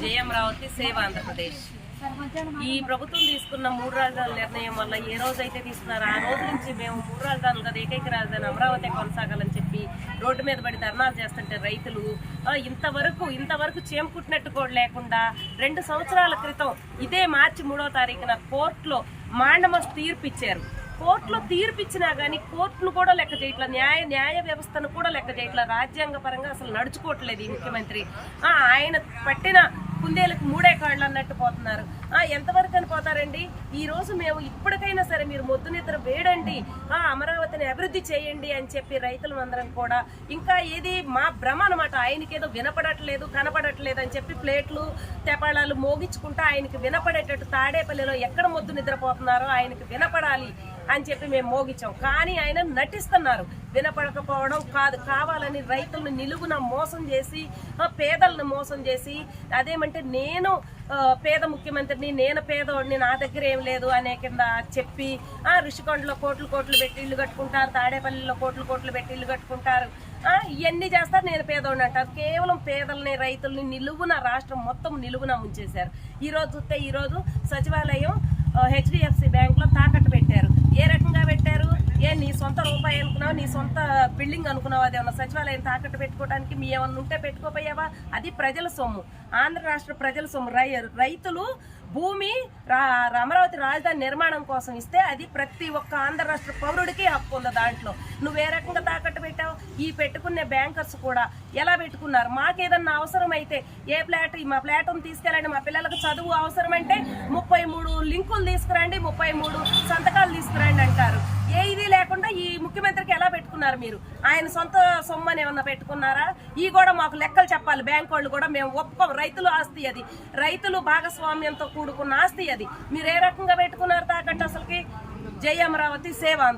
జయ అమరావతి సేవ ఆంధ్రప్రదేశ్. ఈ ప్రభుత్వం తీసుకున్న మూడు రాజధానుల నిర్ణయం వల్ల ఏ రోజైతే తీసుకున్నారో ఆ రోజు నుంచి మేము మూడు రాజధానులు కదా ఏకైక రాజధాని అమరావతి కొనసాగాలని చెప్పి రోడ్డు మీద పడి ధర్నాలు చేస్తుంటే రైతులు ఇంతవరకు ఇంతవరకు చేమకుట్టినట్టు కూడా లేకుండా రెండు సంవత్సరాల క్రితం ఇదే మార్చి మూడో తారీఖున కోర్టులో మాండమస్ తీర్పు ఇచ్చారు. కోర్టులో తీర్పిచ్చినా కానీ కోర్టును కూడా లెక్క చేయట్లా న్యాయ న్యాయ వ్యవస్థను కూడా లెక్క చేయట్లా రాజ్యాంగ పరంగా అసలు నడుచుకోవట్లేదు ఈ ముఖ్యమంత్రి. ఆయన పట్టిన కుందేలకు మూడే కాళ్ళు అన్నట్టు పోతున్నారు. ఎంతవరకు అని పోతారండి ఈ రోజు మేము ఇప్పటికైనా సరే మీరు మొద్దు నిద్ర వేడండి ఆ, అమరావతిని అభివృద్ధి చేయండి అని చెప్పి రైతులు అందరం కూడా ఇంకా ఏది మా భ్రమ అనమాట ఆయనకి ఏదో వినపడట్లేదు కనపడట్లేదు అని చెప్పి ప్లేట్లు తెపాళాలు మోగించుకుంటూ ఆయనకి వినపడేటట్టు తాడేపల్లిలో ఎక్కడ మొద్దు నిద్రపోతున్నారో ఆయనకి వినపడాలి. అని చెప్పి మేము మోగించాం. కానీ ఆయన నటిస్తున్నారు. వినపడకపోవడం కాదు. కావాలని రైతులను నిలువున మోసం చేసి పేదలను మోసం చేసి అదేమంటే నేను పేద ముఖ్యమంత్రిని నేను పేదోడిని నా దగ్గర ఏం లేదు అనే కింద చెప్పి ఆ కోట్లు కోట్లు పెట్టి ఇల్లు కట్టుకుంటారు. తాడేపల్లిలో కోట్లు కోట్లు పెట్టి ఇల్లు కట్టుకుంటారు. ఇవన్నీ చేస్తారు. నేను పేదోడిని అంటారు. కేవలం పేదల్ని రైతుల్ని నిలువున రాష్ట్రం మొత్తం నిలువున ముంచేశారు. ఈరోజు చూస్తే ఈరోజు సచివాలయం హెచ్డిఎఫ్సి బ్యాంక్లో తాకట్టు పెట్టారు ఏ రకంగా పెట్టారు ఏ నీ సొంత రూపాయి అనుకున్నావు నీ సొంత బిల్డింగ్ అనుకున్నావా? అదేమన్నా సచివాలయం తాకట్టు పెట్టుకోవడానికి మీ ఏమన్నా ఉంటే పెట్టుకోపోయావా? అది ప్రజల సొమ్ము. ఆంధ్ర రాష్ట్ర ప్రజల సొమ్ము. రై రైతులు భూమి రా అమరావతి రాజధాని నిర్మాణం కోసం ఇస్తే అది ప్రతి ఒక్క ఆంధ్ర రాష్ట్ర పౌరుడికి హక్కు ఉంది దాంట్లో. నువ్వు ఏ రకంగా తాకట్టు పెట్టావు? ఈ పెట్టుకునే బ్యాంకర్స్ కూడా ఎలా పెట్టుకున్నారు? మాకేదన్నా అవసరం అయితే ఏ ఫ్లాట్ మా ఫ్లాట్ తీసుకెళ్ళండి మా పిల్లలకు చదువు అవసరం అంటే ముప్పై మూడు లింకులు తీసుకురండి ముప్పై మూడు సంతకాలు తీసుకురండి అంటారు. ఈ ముఖ్యమంత్రికి ఎలా పెట్టుకున్నారు మీరు? ఆయన సొంత సొమ్మని ఏమన్నా పెట్టుకున్నారా? ఈ కూడా మాకు లెక్కలు చెప్పాలి. బ్యాంక్ వాళ్ళు కూడా మేము ఒప్పుకోం. రైతులు ఆస్తి అది. రైతులు భాగస్వామ్యంతో కూడుకున్న ఆస్తి అది. మీరు ఏ రకంగా పెట్టుకున్నారు తాకట్టు అసలుకి? జై అమరావతి సేవ